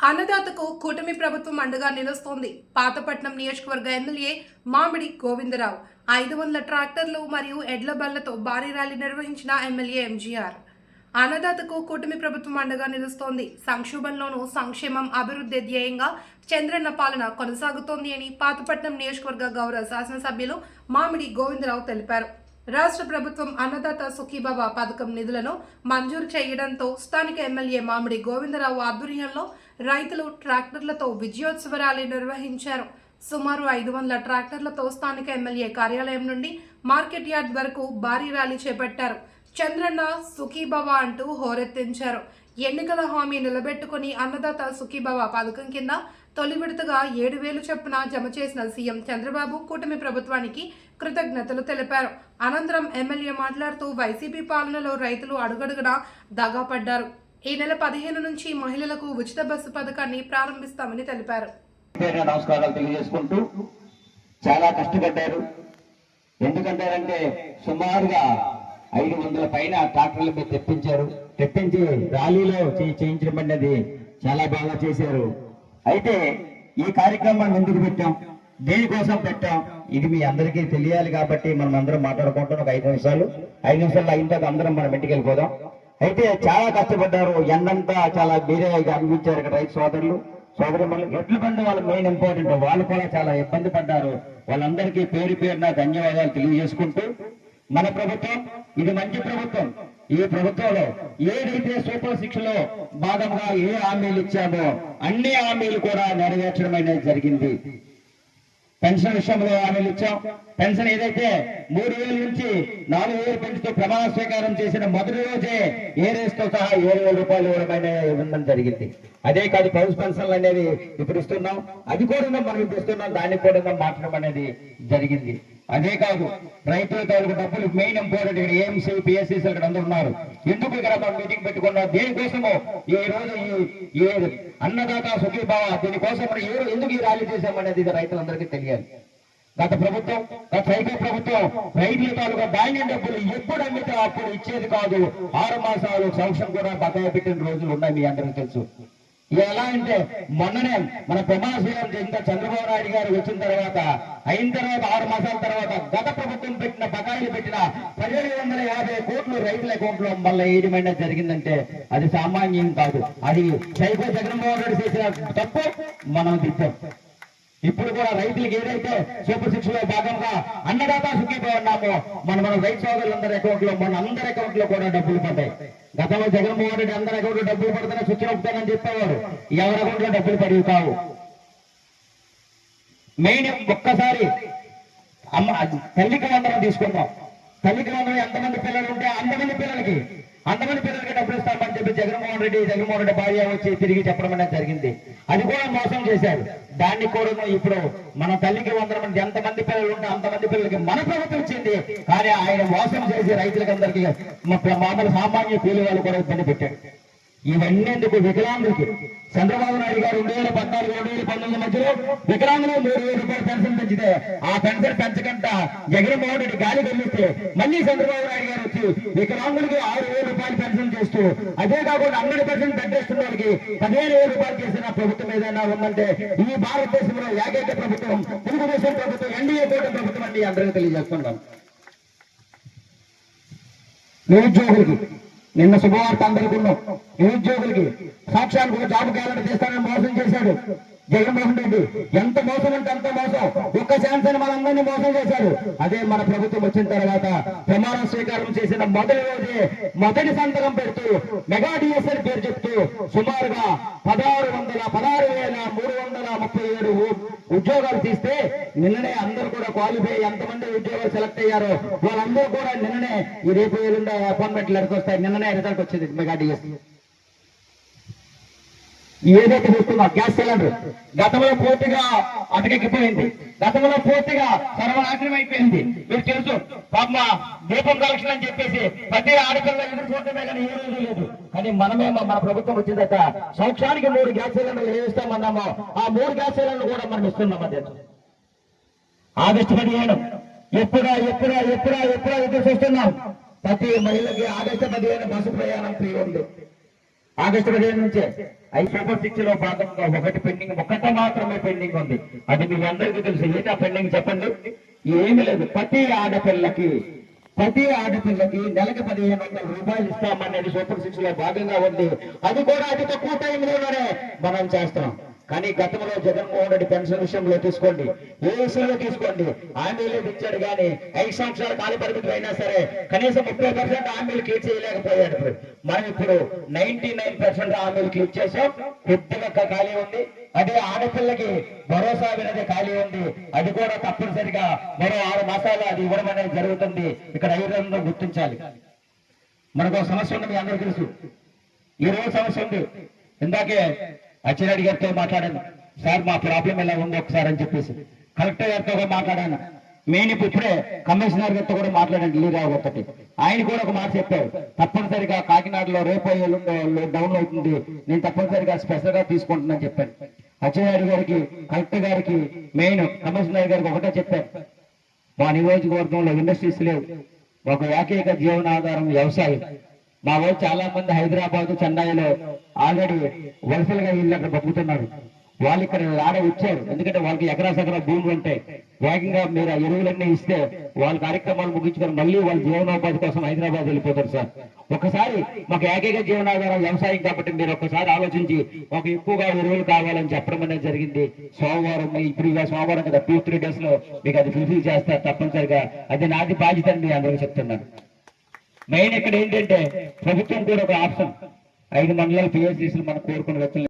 అన్నదాతకు కూటమి ప్రభుత్వం అండగా నిలుస్తోంది. పాతపట్నం నియోజకవర్గ ఎమ్మెల్యే మామిడి గోవిందరావు ఐదు వందల ట్రాక్టర్లు మరియు ఎడ్ల బళ్ళతో భారీ ర్యాలీ నిర్వహించిన ఎమ్మెల్యే ఎంజీఆర్. అన్నదాతకు కూటమి ప్రభుత్వం అండగా నిలుస్తోంది. సంక్షోభంలోనూ సంక్షేమం అభివృద్ధి ధ్యేయంగా చంద్రన్న పాలన కొనసాగుతోంది అని పాతపట్నం నియోజకవర్గ గౌరవ శాసనసభ్యులు మామిడి గోవిందరావు తెలిపారు. రాష్ట్ర ప్రభుత్వం అన్నదాత సుఖీబాబా పథకం నిధులను మంజూరు చేయడంతో స్థానిక ఎమ్మెల్యే మామిడి గోవిందరావు ఆధ్వర్యంలో రైతులు ట్రాక్టర్లతో విజయోత్సవ ర్యాలీ నిర్వహించారు. సుమారు ఐదు వందల ట్రాక్టర్లతో స్థానిక ఎమ్మెల్యే కార్యాలయం నుండి మార్కెట్ యార్డ్ వరకు భారీ ర్యాలీ చేపట్టారు. చంద్రన్న సుఖీభవ అంటూ హోరెత్తించారు. ఎన్నికల హామీ నిలబెట్టుకుని అన్నదాత సుఖీభవ పథకం కింద తొలి విడతగా ఏడు వేలు చొప్పున జమ చేసిన సీఎం చంద్రబాబు కూటమి ప్రభుత్వానికి కృతజ్ఞతలు తెలిపారు. అనంతరం ఎమ్మెల్యే మాట్లాడుతూ వైసీపీ పాలనలో రైతులు అడుగడుగునా దగాపడ్డారు. ఈ నెల పదిహేను నుంచి మహిళలకు ఉచిత బస్సు పథకాన్ని ప్రారంభిస్తామని తెలిపారు. నమస్కారాలు తెలియజేసుకుంటూ చాలా కష్టపడ్డారు. ఎందుకంటారంటే సుమారుగా ఐదు వందల పైన ట్రాక్టర్ల మీద తెప్పించారు. తెప్పించి ర్యాలీలో చే- చేయించడం అనేది చాలా బాగా చేశారు. అయితే ఈ కార్యక్రమాన్ని ఎందుకు పెట్టాం. దేనికోసం పెట్టాం. ఇది మీ అందరికీ తెలియాలి కాబట్టి మనం అందరం మాట్లాడుకుంటాం ఒక ఐదు నిమిషాలు. ఐదు నిమిషాలు అయిన తర్వాత అందరం మనం ఇంటికి వెళ్ళిపోదాం అయితే చాలా కష్టపడ్డారు. ఎండంతా చాలా మీరే అనిపించారు ఇక్కడ రైతు సోదరులు. సోదరి ఎడ్ల బండి వాళ్ళు మెయిన్ ఇంపార్టెంట్ వాళ్ళు కూడా చాలా ఇబ్బంది పడ్డారు. వాళ్ళందరికీ పేరు పేరున ధన్యవాదాలు తెలియజేసుకుంటూ మన ప్రభుత్వం ఇది మంచి ప్రభుత్వం. ఈ ప్రభుత్వంలో ఏదైతే సూపర్ సిక్స్లో భాగంగా ఏ హామీలు ఇచ్చామో అన్ని హామీలు కూడా నెరవేర్చడం అనేది జరిగింది. పెన్షన్ విషయంలో హామీలు ఇచ్చాం. పెన్షన్ ఏదైతే మూడు వేల నుంచి నాలుగు వేలు పెంచుతూ ప్రమాణ స్వీకారం చేసిన మొదటి రోజే ఏ రేస్తో సహా ఏడు వేల రూపాయలు ఇవ్వడం ఇవ్వడం జరిగింది. అదే కాదు పౌస్ పెన్షన్లు అనేది ఇప్పుడు ఇస్తున్నాం. అది కూడా మనం ఇప్పుడు ఇస్తున్నాం. దానికి కూడా మాట్లాడడం అనేది జరిగింది. అదే కాదు రైతుల తాలూకు డబ్బులు మెయిన్ ఇంపార్టెంట్ ఇక్కడ ఏఎంసీ పిఎస్సీ ఇక్కడ అందరూ ఉన్నారు. ఎందుకు ఇక్కడ మనం మీటింగ్ పెట్టుకున్నాం? దేనికోసము? ఈ రోజు ఈ ఈ అన్నదాత సుఖీభావ దీనికోసం మనం ఏ ఎందుకు ఈ ర్యాలీ చేశామనేది ఇది రైతులందరికీ తెలియాలి. గత ప్రభుత్వం గత సైకిల్ ప్రభుత్వం రైతుల తాలూకా ధాన్యం డబ్బులు ఎప్పుడు అమ్మితే అప్పుడు ఇచ్చేది కాదు. ఆరు మాసాలు సంవత్సరం కూడా బకాయి పెట్టిన రోజులు ఉన్నాయి మీ అందరికీ తెలుసు. ఎలా అంటే మొన్ననే మన ప్రమాణ స్వీకారం చంద్రబాబు నాయుడు గారు వచ్చిన తర్వాత అయిన తర్వాత ఆరు మాసాల తర్వాత గత ప్రభుత్వం పెట్టిన బకాయిలు పెట్టిన పదిహేడు వందల యాభై కోట్లు రైతుల అకౌంట్లో మళ్ళీ ఏడిమైనా జరిగిందంటే అది సామాన్యం కాదు. అది సైకో జగన్మోహన్ రెడ్డి చేసిన తప్పు మనం తిప్పాం ఇప్పుడు కూడా రైతులకు ఏదైతే సూపర్ సిక్స్లో భాగంగా అన్నదాత సుఖీతో ఉన్నామో మన మన రైతు సోదరులందరి అకౌంట్లో మన అందరి అకౌంట్లో కూడా డబ్బులు పడ్డాయి. గతంలో జగన్మోహన్ రెడ్డి అందరి అకౌంట్లో డబ్బులు పడితేనే స్విచ్ నొప్పుతానని చెప్పేవారు. ఎవరి అకౌంట్లో డబ్బులు పడివి కావు మెయిన్ ఒక్కసారి అమ్మ తల్లికి వందనం తీసుకుందాం. తల్లికి వందనం ఎంతమంది పిల్లలు ఉంటే అంతమంది పిల్లలకి అంతమంది పిల్లలకి డబ్బులు ఇస్తామని చెప్పి జగన్మోహన్ రెడ్డి జగన్మోహన్ రెడ్డి భార్య వచ్చి తిరిగి చెప్పడం అనేది జరిగింది. అది కూడా మోసం చేశారు. దాన్ని కూడా ఇప్పుడు మన తల్లికి వందనం ఎంతమంది పిల్లలు ఉంటే అంతమంది పిల్లలకి మన ప్రభుత్వం ఇచ్చింది. కానీ ఆయన మోసం చేసి రైతులకి అందరికీ మామూలు సామాన్య కూలి వాళ్ళు కూడా ఇబ్బంది పెట్టాడు ఇవన్నీ ఎందుకు? వికలాంగులకి. చంద్రబాబు నాయుడు గారు రెండు వేల పద్నాలుగు రెండు వేల పంతొమ్మిది మధ్యలో వికలాంగులు మూడు వేల రూపాయలు పెన్షన్ పెంచితే ఆ పెన్షన్ పెంచకుండా జగన్మోహన్ రెడ్డి గాలి గెలిస్తే మళ్ళీ చంద్రబాబు నాయుడు గారు వచ్చి వికలాంగులకి ఆరు వేల రూపాయలు పెన్షన్ చేస్తూ అదే కాకుండా హండ్రెడ్ పర్సెంట్ తగ్గిస్తున్న వాళ్ళకి పదిహేను వేల రూపాయలు చేసిన ప్రభుత్వం ఏదైనా ఉందంటే ఈ భారతదేశంలో ఏకైక ప్రభుత్వం తెలుగుదేశం ప్రభుత్వం ఎన్డీఏ కూటమి ప్రభుత్వం అని అందరికీ తెలియజేస్తున్నాం. నిరుద్యోగులకి నిన్న శుభవార్త అందరికీ నిరుద్యోగులకి సాక్ష్యాలు కూడా జాబ్ క్యాలెండర్ చేస్తానని మోసం చేశాడు. జగన్మోహన్ రెడ్డి ఎంత మోసం అంటే అంత మోసం. ఒక్క ఛాన్స్ అని మనందరినీ మోసం చేశాడు. అదే మన ప్రభుత్వం వచ్చిన తర్వాత ప్రమాణ స్వీకారం చేసిన మొదటి రోజే మొదటి సంతకం పెడుతూ మెగా డిఎస్ఎల్ పేరు చెప్తూ సుమారుగా పదహారు వేల మూడు వందల ముప్పై ఏడు ఉద్యోగాలు తీస్తే నిన్ననే అందరూ కూడా క్వాలిఫై ఎంతమంది ఉద్యోగాలు సెలెక్ట్ అయ్యారో వాళ్ళందరూ కూడా నిన్ననే ఈ రేపు ఎల్లుండే అపాయింట్మెంట్ లెటర్ వస్తాయి. నిన్ననే రిజల్ట్ వచ్చింది మెగా డిఎస్ ఏదైతే చూస్తున్నా గ్యాస్ సిలిండర్. గతంలో పూర్తిగా అటకెక్కిపోయింది గతంలో పూర్తిగా సర్వనాశనం అయిపోయింది. మీరు తెలుసు పాప దీపం కలెక్షన్ అని చెప్పేసి ప్రతి ఆడపిల్ల ఎదురు చూడటమే కానీ ఏ రోజు లేదు. కానీ మనమే మన ప్రభుత్వం వచ్చిందట సంవత్సరానికి మూడు గ్యాస్ సిలిండర్లు ఏమిస్తామన్నామో ఆ మూడు గ్యాస్ సిలిండర్లు కూడా మనం ఇస్తున్నాం అదే ఆగస్టు పదిహేను. ఎప్పుడా ఎప్పుడా ఎప్పుడా ఎప్పుడా ఎదురు చూస్తున్నాం ప్రతి మహిళకి ఆగస్టు పదిహేను బస్సు ప్రయాణం ఫ్రీ ఉంది. ఆగస్టు పదిహేను నుంచే. ఐదు సూపర్ సిక్స్లో భాగంగా ఒకటి పెండింగ్ ఒకటి మాత్రమే పెండింగ్ ఉంది. అది మీ అందరికీ తెలుసు. ఏంటి ఆ పెండింగ్ చెప్పండి? ఏమీ లేదు. ప్రతి ఆడపిల్లకి ప్రతి ఆడపిల్లకి నెలకి పదిహేను వందల రూపాయలు ఇస్తామనేది సూపర్ సిక్స్లో భాగంగా ఉంది. అది కూడా అతి తక్కువ టైంలోనే మనం చేస్తాం కానీ గతంలో జగన్మోహన్ రెడ్డి పెన్షన్ విషయంలో తీసుకోండి. ఏ విషయంలో తీసుకోండి. హామీలు ఇచ్చాడు కానీ ఐదు సంవత్సరాల కాల పరిమితులు అయినా సరే కనీసం ముప్పై పర్సెంట్ హామీలు క్లియర్ చేయలేకపోయాడు ఇప్పుడు. మనం ఇప్పుడు నైన్టీ నైన్ పర్సెంట్ హామీలు క్లియర్ చేసాం కొద్దిగా ఖాళీ ఉంది. అదే ఆడపిల్లకి భరోసా వినది ఖాళీ ఉంది. అది కూడా తప్పనిసరిగా మరో ఆరు మాసాలు అది ఇవ్వడం అనేది జరుగుతుంది. ఇక్కడ ఐదు గుర్తించాలి. మనకు సమస్య ఉంది మీ అందరికీ తెలుసు. ఈ రోజు సమస్య ఉంది. ఇందాకే అచ్చిరెడ్డి గారితో మాట్లాడాను. సార్ మా ప్రాబ్లం ఎలా ఉంది ఒకసారి అని చెప్పేసి. కలెక్టర్ గారితో కూడా మాట్లాడాను. మెయిన్ ఇప్పుడు ఇప్పుడే కమిషనర్ గారితో కూడా మాట్లాడండి లీరావు ఒకటి ఆయన కూడా ఒక మాట చెప్పారు. తప్పనిసరిగా కాకినాడలో రేపు డౌన్ అవుతుంది. నేను తప్పనిసరిగా స్పెషల్గా తీసుకుంటున్నాను చెప్పాను. అచ్చిరెడ్డి గారికి కలెక్టర్ గారికి మెయిన్ కమిషనర్ గారికి ఒకటే చెప్పారు మా నియోజకవర్గంలో ఇండస్ట్రీస్ లేవు. ఒక ఏకైక జీవనాధారం వ్యవసాయం. మా వాళ్ళు చాలా మంది హైదరాబాద్ చెన్నైలో ఆల్రెడీ వలసలుగా వీళ్ళు అక్కడ బతుకుతున్నారు. వాళ్ళు ఇక్కడ ఆడ వచ్చారు. ఎందుకంటే వాళ్ళకి ఎకరా సకరా భూములు ఉంటాయి వేగంగా మీరు ఆ ఎరువులన్నీ ఇస్తే వాళ్ళ కార్యక్రమాలు ముగించుకొని మళ్ళీ వాళ్ళ జీవనోపాధి కోసం హైదరాబాద్ వెళ్ళిపోతారు సార్. ఒకసారి మాకు ఏకైక జీవనాధారం వ్యవసాయం కాబట్టి మీరు ఒకసారి ఆలోచించి మాకు ఎక్కువగా ఎరువులు కావాలని చెప్పడం అనేది జరిగింది. సోమవారం ఇప్పుడు ఇక సోమవారం కదా టూ త్రీ డేస్లో మీకు అది ఫుల్ఫిల్ చేస్తారు తప్పనిసరిగా. అది నాది బాధ్యత అని అందరూ చెప్తున్నాను. మెయిన్ ఇక్కడ ఏంటంటే ప్రభుత్వం కూడా ఒక ఆప్షన్. ఐదు మండలాల పిఎస్సీసీలు మనం కోరుకున్న వ్యక్తులు